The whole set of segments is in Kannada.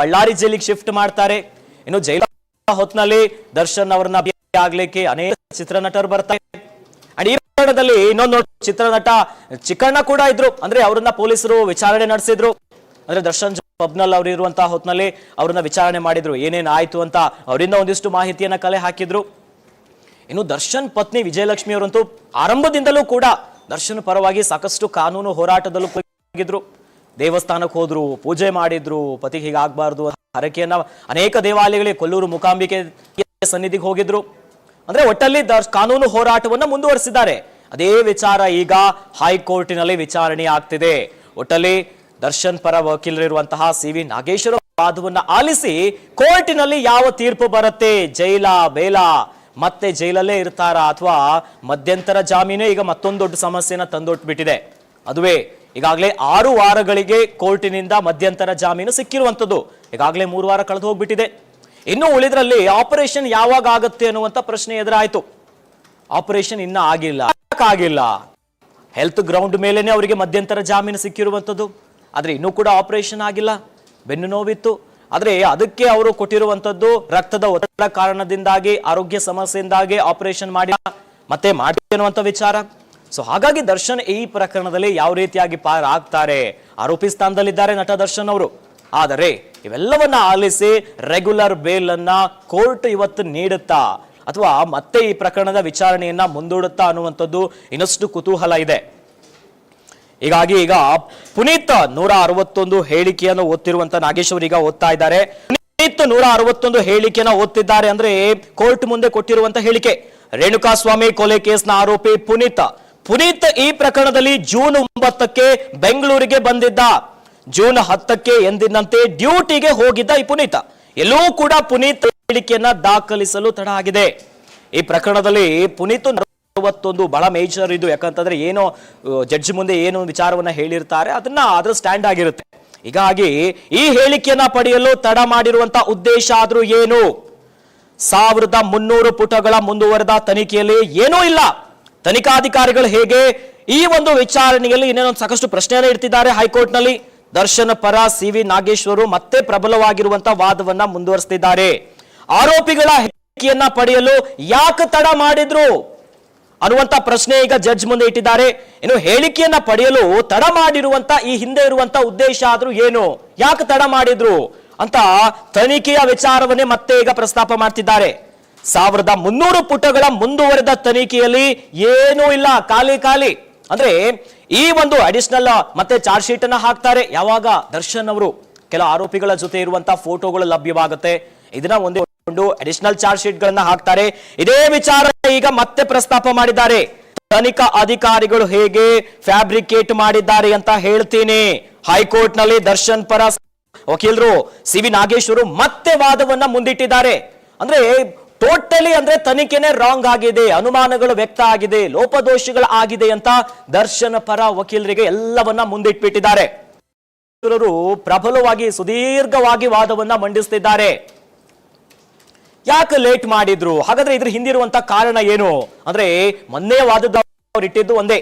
ಬಳ್ಳಾರಿ ಜೈಲಿಗೆ ಶಿಫ್ಟ್ ಮಾಡ್ತಾರೆ. ಇನ್ನು ಜೈಲ ಹೊತ್ನಲ್ಲಿ ದರ್ಶನ್ ಅವರನ್ನ ಆಗ್ಲಿಕ್ಕೆ ಅನೇಕ ಚಿತ್ರನಟರು ಬರ್ತಾರೆ. ಅಂಡ್ ಈ ಪ್ರಕರಣದಲ್ಲಿ ಇನ್ನೊಂದು ಚಿತ್ರನಟ ಚಿಕ್ಕಣ್ಣ ಕೂಡ ಇದ್ರು. ಅಂದ್ರೆ ಅವರನ್ನ ಪೊಲೀಸರು ವಿಚಾರಣೆ ನಡೆಸಿದ್ರು. ಅಂದ್ರೆ ದರ್ಶನ್ ಪಬ್ನಲ್ ಅವ್ರು ಇರುವಂತಹ ಹೊತ್ನಲ್ಲಿ ಅವ್ರನ್ನ ವಿಚಾರಣೆ ಮಾಡಿದ್ರು. ಏನೇನ್ ಆಯ್ತು ಅಂತ ಅವರಿಂದ ಒಂದಿಷ್ಟು ಮಾಹಿತಿಯನ್ನ ಕಲೆ ಹಾಕಿದ್ರು. ಇನ್ನು ದರ್ಶನ್ ಪತ್ನಿ ವಿಜಯಲಕ್ಷ್ಮಿ ಅವರಂತೂ ಆರಂಭದಿಂದಲೂ ಕೂಡ ದರ್ಶನ್ ಪರವಾಗಿ ಸಾಕಷ್ಟು ಕಾನೂನು ಹೋರಾಟದಲ್ಲೂ ದೇವಸ್ಥಾನಕ್ಕೆ ಹೋದ್ರು, ಪೂಜೆ ಮಾಡಿದ್ರು ಪತಿ ಹೀಗಾಗಬಾರ್ದು ಹರಕೆಯನ್ನ ಅನೇಕ ದೇವಾಲಯಗಳಿಗೆ ಕೊಲ್ಲೂರು ಮುಕಾಂಬಿಕೆ ಸನ್ನಿಧಿಗೆ ಹೋಗಿದ್ರು. ಅಂದ್ರೆ ಒಟ್ಟಲ್ಲಿ ಕಾನೂನು ಹೋರಾಟವನ್ನ ಮುಂದುವರಿಸಿದ್ದಾರೆ. ಅದೇ ವಿಚಾರ ಈಗ ಹೈಕೋರ್ಟಿನಲ್ಲಿ ವಿಚಾರಣೆ ಆಗ್ತಿದೆ. ಒಟ್ಟಲ್ಲಿ ದರ್ಶನ್ ಪರ ವಕೀಲರಿರುವಂತಹ ಸಿ ವಿ ನಾಗೇಶ್ವರ ವಾದವನ್ನ ಆಲಿಸಿ ಕೋರ್ಟಿನಲ್ಲಿ ಯಾವ ತೀರ್ಪು ಬರುತ್ತೆ? ಜೈಲ, ಬೇಲ, ಮತ್ತೆ ಜೈಲಲ್ಲೇ ಇರ್ತಾರಾ? ಅಥವಾ ಮಧ್ಯಂತರ ಜಾಮೀನು ಈಗ ಮತ್ತೊಂದು ದೊಡ್ಡ ಸಮಸ್ಯೆನ ತಂದೊಟ್ಬಿಟ್ಟಿದೆ. ಅದುವೇ ಈಗಾಗಲೇ ಆರು ವಾರಗಳಿಗೆ ಕೋರ್ಟಿನಿಂದ ಮಧ್ಯಂತರ ಜಾಮೀನು ಸಿಕ್ಕಿರುವಂಥದ್ದು. ಈಗಾಗಲೇ ಮೂರು ವಾರ ಕಳೆದು ಹೋಗ್ಬಿಟ್ಟಿದೆ. ಇನ್ನು ಉಳಿದ್ರಲ್ಲಿ ಆಪರೇಷನ್ ಯಾವಾಗ ಆಗುತ್ತೆ ಅನ್ನುವಂಥ ಪ್ರಶ್ನೆ ಎದುರಾಯಿತು. ಆಪರೇಷನ್ ಇನ್ನ ಆಗಿಲ್ಲ. ಆಗಿಲ್ಲ ಹೆಲ್ತ್ ಗ್ರೌಂಡ್ ಮೇಲೇನೆ ಅವರಿಗೆ ಮಧ್ಯಂತರ ಜಾಮೀನು ಸಿಕ್ಕಿರುವಂಥದ್ದು. ಆದ್ರೆ ಇನ್ನೂ ಕೂಡ ಆಪರೇಷನ್ ಆಗಿಲ್ಲ. ಬೆನ್ನು ನೋವಿತ್ತು. ಆದ್ರೆ ಅದಕ್ಕೆ ಅವರು ಕೊಟ್ಟಿರುವಂತದ್ದು ರಕ್ತದ ಒತ್ತಡ ಕಾರಣದಿಂದಾಗಿ, ಆರೋಗ್ಯ ಸಮಸ್ಯೆಯಿಂದಾಗಿ ಆಪರೇಷನ್ ಮಾಡಿ ಮತ್ತೆ ಮಾಡಿ ಅನ್ನುವಂಥ ವಿಚಾರ. ಸೊ ಹಾಗಾಗಿ ದರ್ಶನ್ ಈ ಪ್ರಕರಣದಲ್ಲಿ ಯಾವ ರೀತಿಯಾಗಿ ಪಾರ್ ಆಗ್ತಾರೆ? ಆರೋಪಿ ಸ್ಥಾನದಲ್ಲಿದ್ದಾರೆ ನಟ ದರ್ಶನ್ ಅವರು. ಆದರೆ, ಇವೆಲ್ಲವನ್ನ ಆಲಿಸಿ ರೆಗ್ಯುಲರ್ ಬೇಲ್ ಅನ್ನ ಕೋರ್ಟ್ ಇವತ್ತು ನೀಡುತ್ತಾ? ಅಥವಾ ಮತ್ತೆ ಈ ಪ್ರಕರಣದ ವಿಚಾರಣೆಯನ್ನ ಮುಂದೂಡುತ್ತಾ ಅನ್ನುವಂಥದ್ದು ಇನ್ನಷ್ಟು ಕುತೂಹಲ ಇದೆ. ಹೀಗಾಗಿ ಈಗ ಪುನೀತ್ ನೂರ ಅರವತ್ತೊಂದು ಹೇಳಿಕೆಯನ್ನು ಓದ್ತಿರುವಂತ ನಾಗೇಶ್ವರ್ ಈಗ ಓದ್ತಾ ಇದ್ದಾರೆ. ಪುನೀತ್ ನೂರ ಅರವತ್ತೊಂದು ಹೇಳಿಕೆಯನ್ನು ಓದ್ತಿದ್ದಾರೆ ಅಂದ್ರೆ ಕೋರ್ಟ್ ಮುಂದೆ ಕೊಟ್ಟಿರುವಂತ ಹೇಳಿಕೆ. ರೇಣುಕಾಸ್ವಾಮಿ ಕೊಲೆ ಕೇಸ್ನ ಆರೋಪಿ ಪುನೀತ್ ಪುನೀತ್ ಈ ಪ್ರಕರಣದಲ್ಲಿ ಜೂನ್ ಒಂಬತ್ತಕ್ಕೆ ಬೆಂಗಳೂರಿಗೆ ಬಂದಿದ್ದ. ಜೂನ್ ಹತ್ತಕ್ಕೆ ಎಂದಿನಂತೆ ಡ್ಯೂಟಿಗೆ ಹೋಗಿದ್ದ ಈ ಪುನೀತ್. ಎಲ್ಲೂ ಕೂಡ ಪುನೀತ್ ಹೇಳಿಕೆಯನ್ನ ದಾಖಲಿಸಲು ತಡ ಆಗಿದೆ. ಈ ಪ್ರಕರಣದಲ್ಲಿ ಪುನೀತ್ ಅರವತ್ತೊಂದು ಬಹಳ ಮೇಜರ್ ಇದು. ಯಾಕಂತಂದ್ರೆ ಏನೋ ಜಡ್ಜ್ ಮುಂದೆ ಏನು ವಿಚಾರವನ್ನ ಹೇಳಿರ್ತಾರೆ. ಅದನ್ನ ಅದ್ರ ಸ್ಟ್ಯಾಂಡ್ ಆಗಿರುತ್ತೆ. ಹೀಗಾಗಿ ಈ ಹೇಳಿಕೆಯನ್ನ ಪಡೆಯಲು ತಡ ಮಾಡಿರುವಂತ ಉದ್ದೇಶ ಆದ್ರೂ ಏನು? ಸಾವಿರದ ಮುನ್ನೂರು ಪುಟಗಳ ಮುಂದುವರೆದ ತನಿಖೆಯಲ್ಲಿ ಏನೂ ಇಲ್ಲ. ತನಿಖಾಧಿಕಾರಿಗಳು ಹೇಗೆ ಈ ಒಂದು ವಿಚಾರಣೆಯಲ್ಲಿ ಇನ್ನೇನೊಂದು ಸಾಕಷ್ಟು ಪ್ರಶ್ನೆಯನ್ನು ಇಡ್ತಿದ್ದಾರೆ ಹೈಕೋರ್ಟ್ನಲ್ಲಿ. ದರ್ಶನ ಪರ ಸಿ ವಿ ನಾಗೇಶ್ವರು ಮತ್ತೆ ಪ್ರಬಲವಾಗಿರುವಂತ ವಾದವನ್ನ ಮುಂದುವರಿಸ್ತಿದ್ದಾರೆ. ಆರೋಪಿಗಳ ಹೇಳಿಕೆಯನ್ನ ಪಡೆಯಲು ಯಾಕೆ ತಡ ಮಾಡಿದ್ರು? ಅನ್ನುವಂತ ಪ್ರಶ್ನೆ ಈಗ ಜಡ್ಜ್ ಮುಂದೆ ಇಟ್ಟಿದ್ದಾರೆ. ಇನ್ನು ಹೇಳಿಕೆಯನ್ನ ಪಡೆಯಲು ತಡ ಮಾಡಿರುವಂತ ಈ ಹಿಂದೆ ಇರುವಂತ ಉದ್ದೇಶ ಆದ್ರೂ ಏನು? ಯಾಕೆ ತಡ ಮಾಡಿದ್ರು? ಅಂತ ತನಿಖೆಯ ವಿಚಾರವನ್ನೇ ಮತ್ತೆ ಈಗ ಪ್ರಸ್ತಾಪ ಮಾಡ್ತಿದ್ದಾರೆ. ಸಾವಿರದ ಮುನ್ನೂರು ಪುಟಗಳ ಮುಂದುವರೆದ ತನಿಖೆಯಲ್ಲಿ ಏನೂ ಇಲ್ಲ, ಖಾಲಿ ಖಾಲಿ. ಅಂದ್ರೆ ಈ ಒಂದು ಅಡಿಷನಲ್ ಮತ್ತೆ ಚಾರ್ಜ್ ಶೀಟ್ ಅನ್ನ ಹಾಕ್ತಾರೆ. ಯಾವಾಗ? ದರ್ಶನ್ ಅವರು. ಕೆಲ ಆರೋಪಿಗಳ ಜೊತೆ ಇರುವಂತಹ ಫೋಟೋಗಳು ಲಭ್ಯವಾಗುತ್ತೆ. ಇದನ್ನ ಒಂದೇ ಅಡಿಷನಲ್ ಚಾರ್ಜ್ ಶೀಟ್ ಗಳನ್ನ ಹಾಕ್ತಾರೆ. ಇದೇ ವಿಚಾರ ಈಗ ಮತ್ತೆ ಪ್ರಸ್ತಾಪ ಮಾಡಿದ್ದಾರೆ. ತನಿಖಾ ಅಧಿಕಾರಿಗಳು ಹೇಗೆ ಫ್ಯಾಬ್ರಿಕೇಟ್ ಮಾಡಿದ್ದಾರೆ ಅಂತ ಹೇಳ್ತೀನಿ. ಹೈಕೋರ್ಟ್ನಲ್ಲಿ ದರ್ಶನ್ ಪರ ವಕೀಲರು ಸಿ ವಿ ನಾಗೇಶ್ವರು ಮತ್ತೆ ವಾದವನ್ನ ಮುಂದಿಟ್ಟಿದ್ದಾರೆ. ಅಂದ್ರೆ ಟೋಟಲಿ ಅಂದ್ರೆ ತನಿಖೆನೆ ರಾಂಗ್ ಆಗಿದೆ, ಅನುಮಾನಗಳು ವ್ಯಕ್ತ ಆಗಿದೆ, ಲೋಪದೋಷಗಳು ಆಗಿದೆ ಅಂತ ದರ್ಶನ ಪರ ವಕೀಲರಿಗೆ ಎಲ್ಲವನ್ನ ಮುಂದಿಟ್ಬಿಟ್ಟಿದ್ದಾರೆ. ಪ್ರಬಲವಾಗಿ, ಸುದೀರ್ಘವಾಗಿ ವಾದವನ್ನ ಮಂಡಿಸ್ತಿದ್ದಾರೆ. ಯಾಕೆ ಲೇಟ್ ಮಾಡಿದ್ರು? ಹಾಗಾದ್ರೆ ಇದ್ರ ಹಿಂದಿರುವಂತ ಕಾರಣ ಏನು? ಅಂದ್ರೆ ಮೊನ್ನೆ ವಾದದ ಇಟ್ಟಿದ್ದು ಒಂದೇ.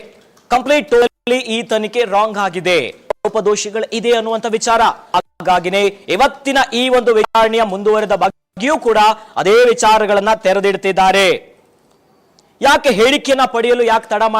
ಕಂಪ್ಲೀಟ್ ಟೋಟಲಿ ಈ ತನಿಖೆ ರಾಂಗ್ ಆಗಿದೆ. ಲೋಪದೋಷಿಗಳು ಇದೆ ಅನ್ನುವಂತ ವಿಚಾರ. ಹಾಗಾಗಿನೇ ಇವತ್ತಿನ ಈ ಒಂದು ವಿಚಾರಣೆಯ ಮುಂದುವರೆದ ಬಗ್ಗೆಯೂ ಕೂಡ ಅದೇ ವಿಚಾರಗಳನ್ನ ತೆರೆದಿಡ್ತಿದ್ದಾರೆ. ಯಾಕೆ ಹೇಳಿಕೆಯನ್ನ ಪಡೆಯಲು ಯಾಕೆ ತಡ